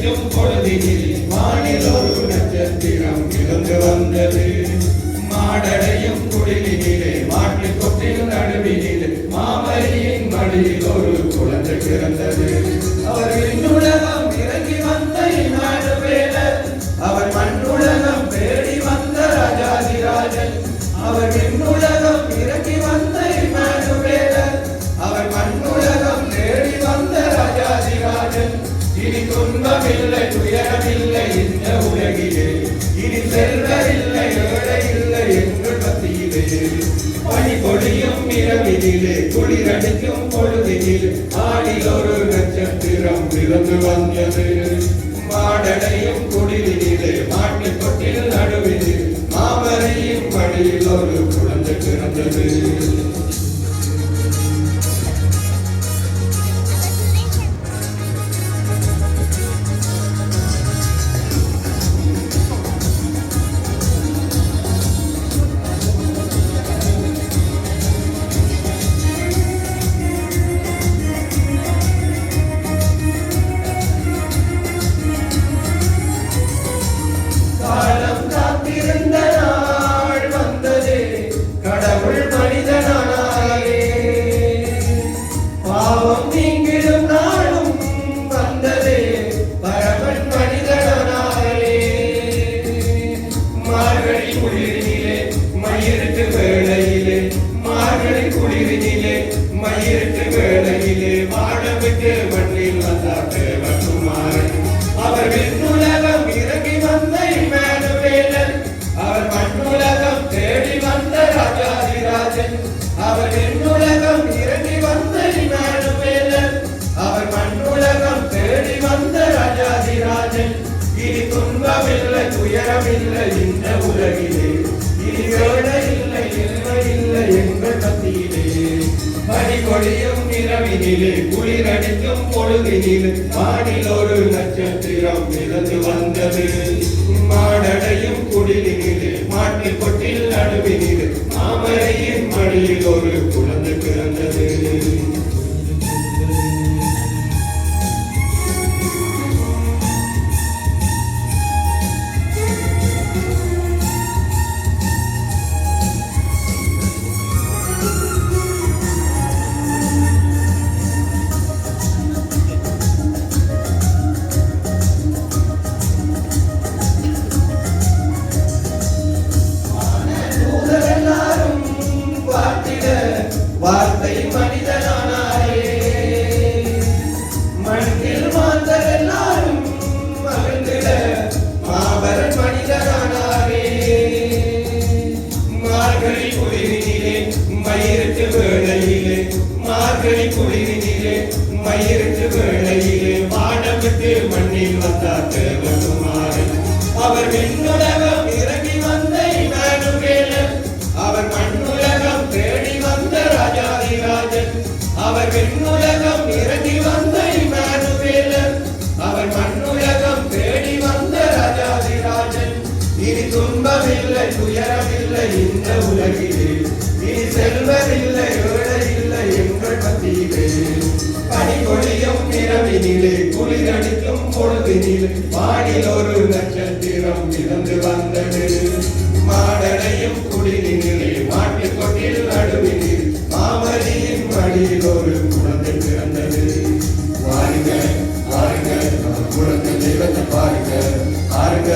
கிடைக்கும் பொழுதினில் வானில் ஒரு நட்சத்திரம் இருந்து வந்தது. மாடடையும் குடிலினிலே மாட்டு கொட்டையும் நடுவினில் மாமரியின் மடியில் ஒரு குழந்தை பிறந்தது. அவர் விண்ணுலகம் இறங்கி வந்த நாடு வேடர் அவர் மண்ணுலகம் தேடி வந்த ராஜாதிராஜன் அவர் விண்ணுலகம் இறங்கி வந்த நாடு வேடர் அவர் மண்ணுலகம் தேடி வந்த ராஜாதிராஜன் இனி துன்பமில்லை துயரமில்லை இந்த உலகிலே இனி செல்வரில்லை ஏழை இல்லை எங்கள் மத்தியிலே பனி பொழியும் இரவினிலே குளிரடிக்கும் பொழுதினில் ஆடில் ஒரு நட்சத்திரம் பிறந்து வந்தது மாடடையும் குடிலினிலே மாட்டு கொட்டில் நடுவில் மாமரையும் படியில் ஒரு குழந்தை பிறந்தது. கடவுள் மனிதனானாரே பாவம் நீங்கிடும் நாளும் வந்ததே பரவன் மனிதனானாரே மார்கழி குளிரினிலே மயிருக்கு வேளையிலே மார்கழி குளிரினிலே மயிருக்கு வேளையிலே வாழவிட்டு மண்ணில். இரவினிலே குளிரடிக்கும் பொழுதினிலே வானில் ஒரு நட்சத்திரம் விழுந்து வந்தது. மயிருக்கு வேளையிலே மார்கழி குளிரினிலே மயிருக்கு வேளையிலே பாடப்பட்டு மண்ணில் வந்தார் தேவகுமாரன். அவர் விண்ணுலகம் இறங்கி வந்த இமானுவேலன் அவர் மண்ணுலகம் தேடி வந்த ராஜாதிராஜன். அவர் விண்ணுலகம் இறங்கி வந்த இமானுவேலன் அவர் மண்ணுலகம் தேடி வந்த ராஜாதிராஜன். இனி துன்பமில்லை துயரமில்லை இந்த உலகிலே. இரவினிலே குளிரடிக்கும் பொழுதினிலே வானில் ஒரு நட்சத்திரம் மிதந்து வந்தது. மாடடையும் குடிலினிலே மாட்டுக் கொட்டில் நடுவினில் மாமரியின் மடியில் ஒரு குழந்தை பிறந்தது. வாருங்க வாருங்க குழந்தை தெய்வத்தை பாருங்க பாருங்க பாருங்க